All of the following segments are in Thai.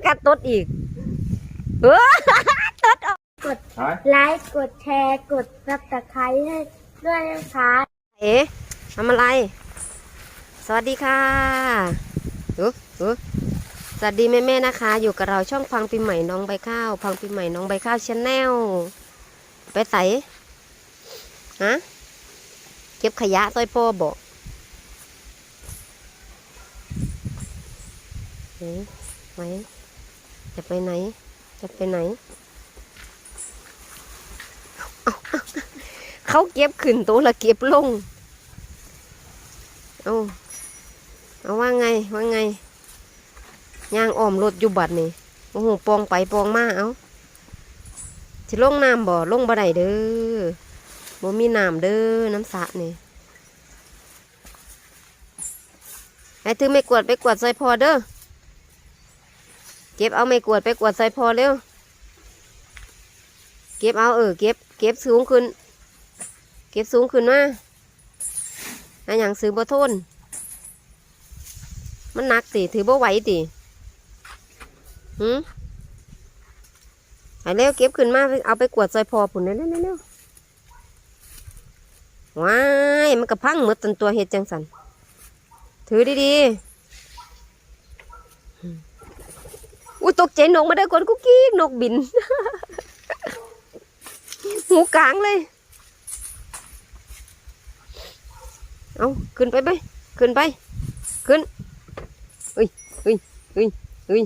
มันกัดตดอีกเออตดออกกดฮะไลค์กดแชร์กดซับสไครต์ให้ด้วยนะคะเอ๋ทำอะไร สวัสดีค่ะเออเออสวัสดีแม่ๆนะคะ อยู่กับเราช่องพังปีใหม่น้องใบข้าว พังปีใหม่น้องใบข้าวชาแนลไปใส่ฮะเก็บขยะซอยพ่อบอกเอ๋ไหน จะไปไหน จะไปไหน เขาเก็บขึ้นตัวละเก็บลง เอาเอาว่าไง ว่าไงยางอ้อมรถอยู่บัดนี่โอ้โหปองไปปองมาเอาสิลงน้ำบ่ลงบ่ได้เด้อบ่มีน้ำเด้อน้ำสระนี่ไอ้ถือไม่กวดไปกวดใส่พอเด้อ เก็บเอาไม่กวดไปกวดใส่พอเร็ว เก็บเอาเออเก็บ เก็บสูงขึ้น เก็บสูงขึ้นมาอันอย่างซื้อบ่ทน มันหนักติถือบ่ไหวติหืมไปเร็วเก็บขึ้นมาเอาไปกวดซอยพอผุนเร็วเร็วเร็วว้ายมันกระพังหมดตันตัวเห็ดจังสันถือดีๆอืม อุ้ยตกใจนกมาได้อคนกุ๊กกิ๊กนกบิน หูกลางเลย เอาขึ้นไปไปขึ้นไป ขึ้นเฮ้ยเฮ้ยเฮ้ยเฮ้ย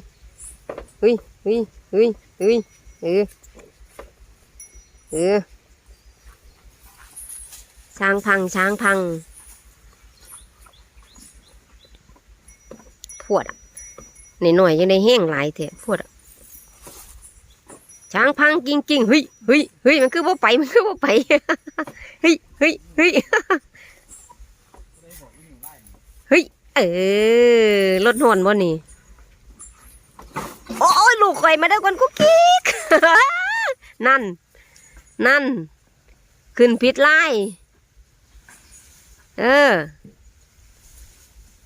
เฮ้ยเฮ้ยเฮ้ยเฮ้ยเออเออช้างพังช้างพัง พวดอะ นหน่อยยังได้แห้งหลายเถอะพวดช้างพังจริงเฮ้ยเฮ้ยเฮ้ยมันคือว่าไปมันคือว่าไปเฮ้ยเฮ้ยเฮ้ยเฮ้ยเออรถหอนบ่นี่โอ้ยลูกข่อยมาได้ก่อนกุ๊กกิ๊กนั่น นั่น ขึ้นผิดไล่เออ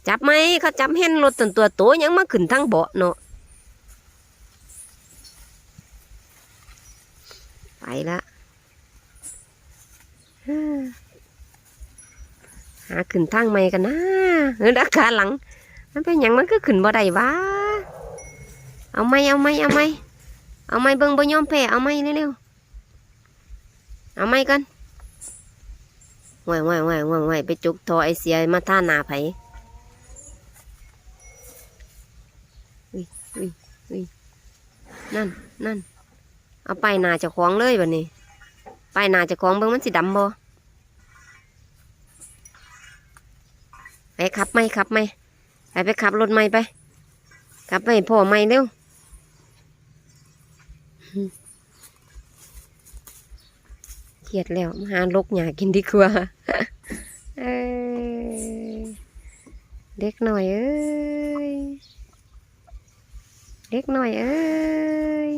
จับไหมเขาจับเห็นรถตันตัวโตยังมาขึ้นทั้งเบาะเนาะไปละหาขึ้นทางใหม่กันนะเออดักขาหลังมันเป็นอย่างมันก็ขึ้นบ่ได้วะเอาไหมเอาไหมเอาไหมเอาไหมเบิ่งบ่ยอมแพ้เอาไหมเร็วๆเอาไหมกันห่วยห่วยห่วยห่วยห่วยไปจุกทอไอเสียมาท่าหนาไผ อุ้ยอุ้ยนั่นนั่นเอาไปนาจะคล้องเลยแบัดนี้ ไปนาจะคล้องเบิ่งมันสิดำบ่ไปขับไหมขับไหมไปไปขับรถไหมไปขับไปพ่อไหมเร็วเครียดแล้วมาหาลกหยากินดีกว่าเด็กหน่อยเอ้ย เด็กหน่อยเอ้ย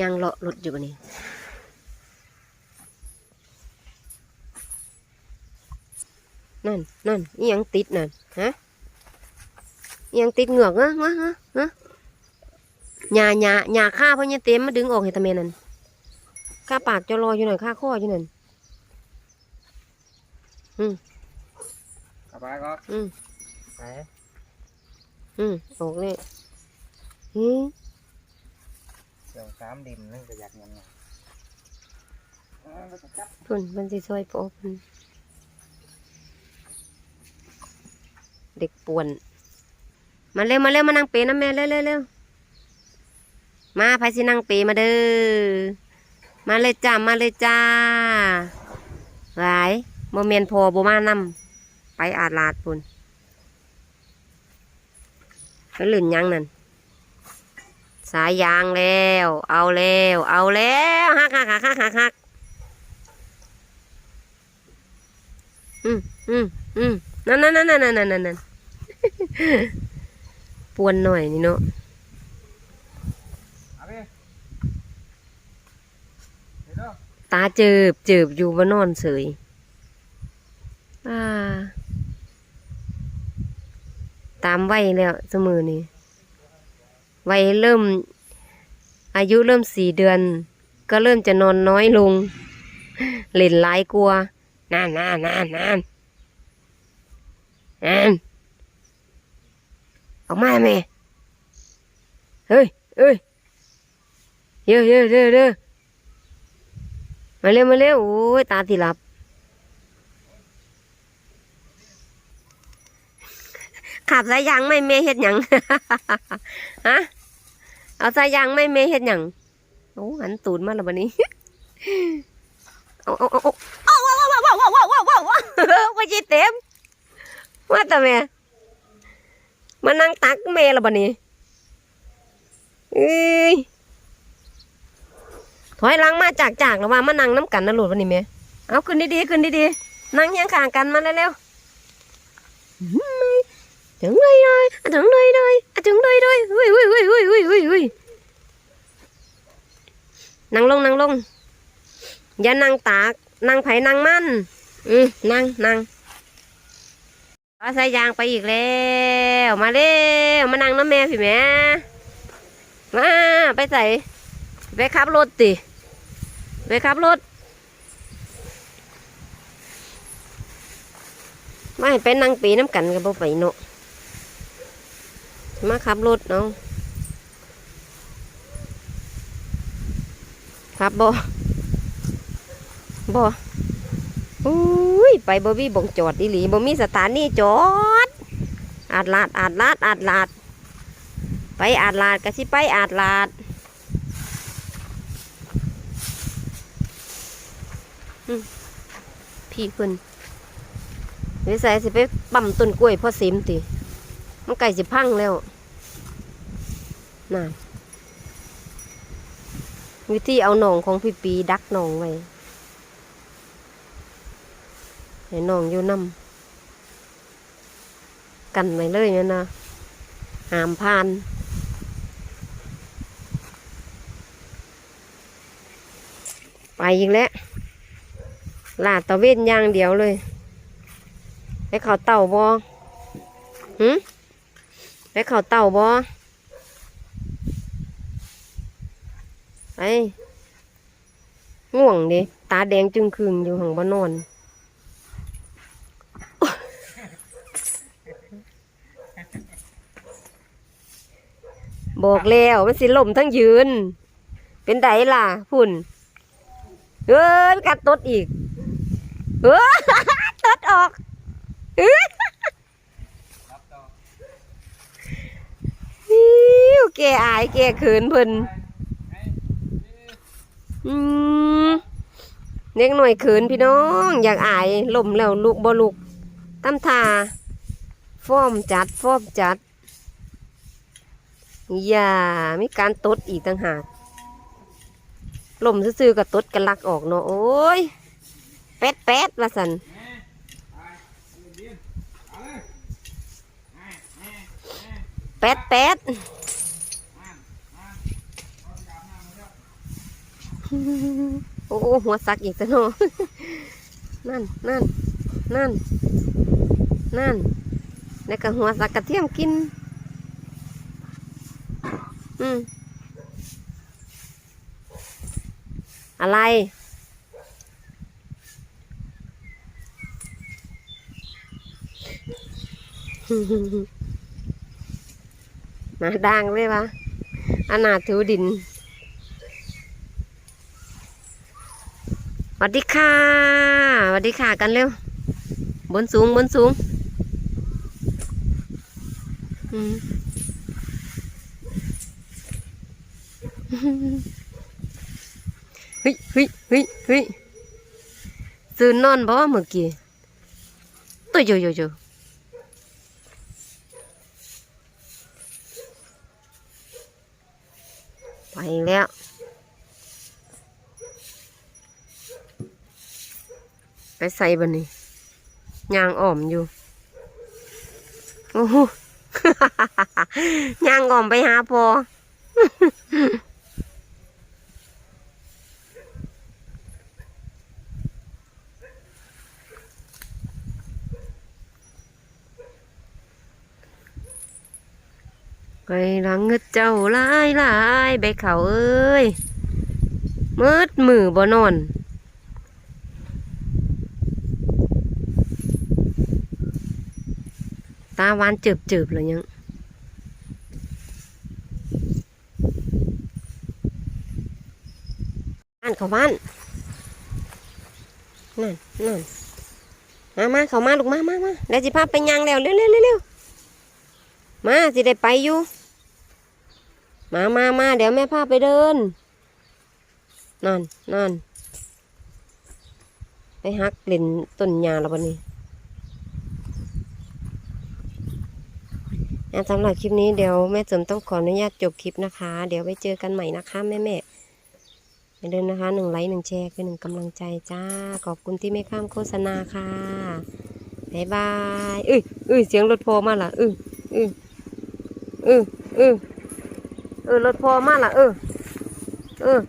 ยังเลาะรถอยู่บนี้นั่นนั่นยังติดนั่นฮะยังติดเหงือกนะวะฮะฮะหยาหยาหยาฆ่าเพราะเนี่ยเต็มมาดึงออกเห็นตะเมนั่นข้าปากจะรออยู่หน่อยข้าข้ออยู่นั่น เอาไปก็อืมไปอืมออกเลยอืมเดี๋ยวสามดิมนึงจะอยากเงินไงเออแล้วก็จับพุ่นมันสิซอยปอบพุ่นเด็กป่วน มาเร็วมาเร็วมานั่งเปนะแม่เร็วเร็วเร็วมาไผสินั่งเปมาเด้อมาเลยจ้ามาเลยจ้าหลาย โมเมนพอโบมานำไปอาดลาดพุ่นแล้วลื่นยังนั่นสายยางแล้ว เอาแล้ว เอาแล้วฮักฮักฮักฮักฮักฮักอืมอืมอืมนั่นนั่นนั่นนั่นนั่นนั่นนั่นปวนหน่อยนี่เนาะเอาไปเดี๋ยวตาเจิบเจิบอยู่บ่นอนเสยอ่า ตามวัยแล้วเสมอนี่วัยเริ่ม อายุเริ่มสี่เดือน ก็เริ่มจะนอนน้อยลง เล่นหลายกลัว นานนานนานนานนานออกมาแม่เฮ้ยเฮ้ยเยอะเยอะเยอะเยอะมาเร็วมาเร็วโอ้ยตาที่หลับ ขับสายยางไม่เมเฮ็ดหยังฮะเอาสายยางไม่เมเฮ็ดหยังโอ้หันตูดมาแล้วบันนี้เอาเอาเอาเอาเอาว้าวว้าวว้าวว้าวว้าวว้าวว้าวว่าจีเต็มว่าแต่แม่มานั่งตักแม่แล้วบันนี้เอ้ยถอยหลังมาจากจากแล้วว่ามานั่งน้ำกันนะหลุดวันนี้แม่เอาขึ้นดีๆขึ้นดีๆนั่งเคียงข้างกันมาเร็วๆ ถึงเลยเลยถึงเลยเลยถึงเลยเลยเฮ้ยเฮ้ยเฮ้ยเฮ้ยฮ้ยฮ้ยเฮ้ยนั่งลงนั่งลงอย่านั่งตากนั่งไผ่นั่งมันอืมนั่งนั่งเอาใส่ยางไปอีกแล้วมาเร็วมานั่งน้ำแม่พี่แม่มาไปใส่ไปขับรถติไปขับรถไม่ไปนั่งปีน้ำกันกับบ่ไปเนาะ มาขับรถเนาะขับบ่บ่อุ้ยไปบ่มีบ่งจอดอีหลีบ่มีสถานีจอด อาดลาดอาดลาดอาดลาด ไปอาดลาดก็สิไปอาดลาดพี่เพิ่นวิสัยสิไปปั่มต้นกล้วยพ่อซิมติมันไก่สิพังแล้ว น่ะวิธีเอาหนองของพี่ปีดักหนองไว้ให้หนองอยู่น้ำกันไว้เลยเนี่ยนะหามพานไปอีกแล้วลาดตะเวนย่างเดียวเลยให้เขาเต่าบอหืมไปเขาเต่าบ่ไง่วงดิตาแดงจึงคืงอยู่ห้องบ่นอนบอกแล้วมันสิล่มทั้งยืน เป็นไดล่ะพุ่นเอ้ยกัดตดอีกเอ้ยตดออกเออแกอายแกเขินเพิ่น อืมเด็กหน่อยเขินพี่น้อง อยากอายล่มแล้วลูกบ่ลูกตั้มทาฟอมจัดฟอมจัด อย่ามีการตดอีกต่างหากล่มซื่อๆกับตดกันลักออกเนาะโอ้ยแป๊ดแป๊ดว่าสันแป๊ดแป๊ด โอ้หัวสักอีกซะเนาะนั่นนั่นนั่นนั่นแล้วก็หัวสักกระเทียมกิน อืม อะไรหนาด่างเลยวะอนาถูดิน วัสดีค่ะสวัสดีค่ะกันเร็ว บนสูงบนสูงเฮ้ยเฮ้ยเฮ้ยเฮ้ยซื้อนอนบ่เมื่อกี้ตัวโยโยโยไปแล้ว ไปใส่บันนี้ยางอ่อมอยู่โอ้โหยางอ่อมไปหาพอไปลังเงเจ้าลายลายใบเขาเอ้ยมืดมือบ่นอน ตาหวานจิบจิบๆเลยยังบ้านเขาบ้านนั่นนั่นมามาเขามาลูกมามามาเดี๋ยวจิพาไปยังแล้วเร็วเร็วเร็วมาสิได้ไปอยู่ มามามาเดี๋ยวแม่พาไปเดินนั่นนั่นไปหักเล่นต้นยาแล้วบันนี้ อะ สำหรับคลิปนี้เดี๋ยวแม่เสริมต้องขออนุญาตจบคลิปนะคะ เดี๋ยวไปเจอกันใหม่นะคะแม่แม่ๆอย่าลืมนะคะหนึ่งไลค์หนึ่งแชร์คือหนึ่งกำลังใจจ้า ขอบคุณที่ไม่ข้ามโฆษณาค่ะบ๊ายบายเอ้ยเอ้ยเสียงรถพอมาล่ะเออเออเออเออเออรถพอมาล่ะเออเออ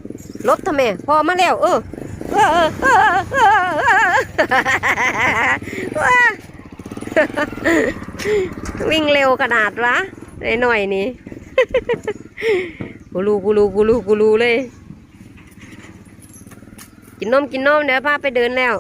รถทำไมพอมาแล้ว เออเอ วิ่งเร็วขนาดวะไอ้หน่อยนี่กูรูกูรูกูรูกูรูเลย กินนมกินนมเดี๋ยวพาไปเดินแล้ว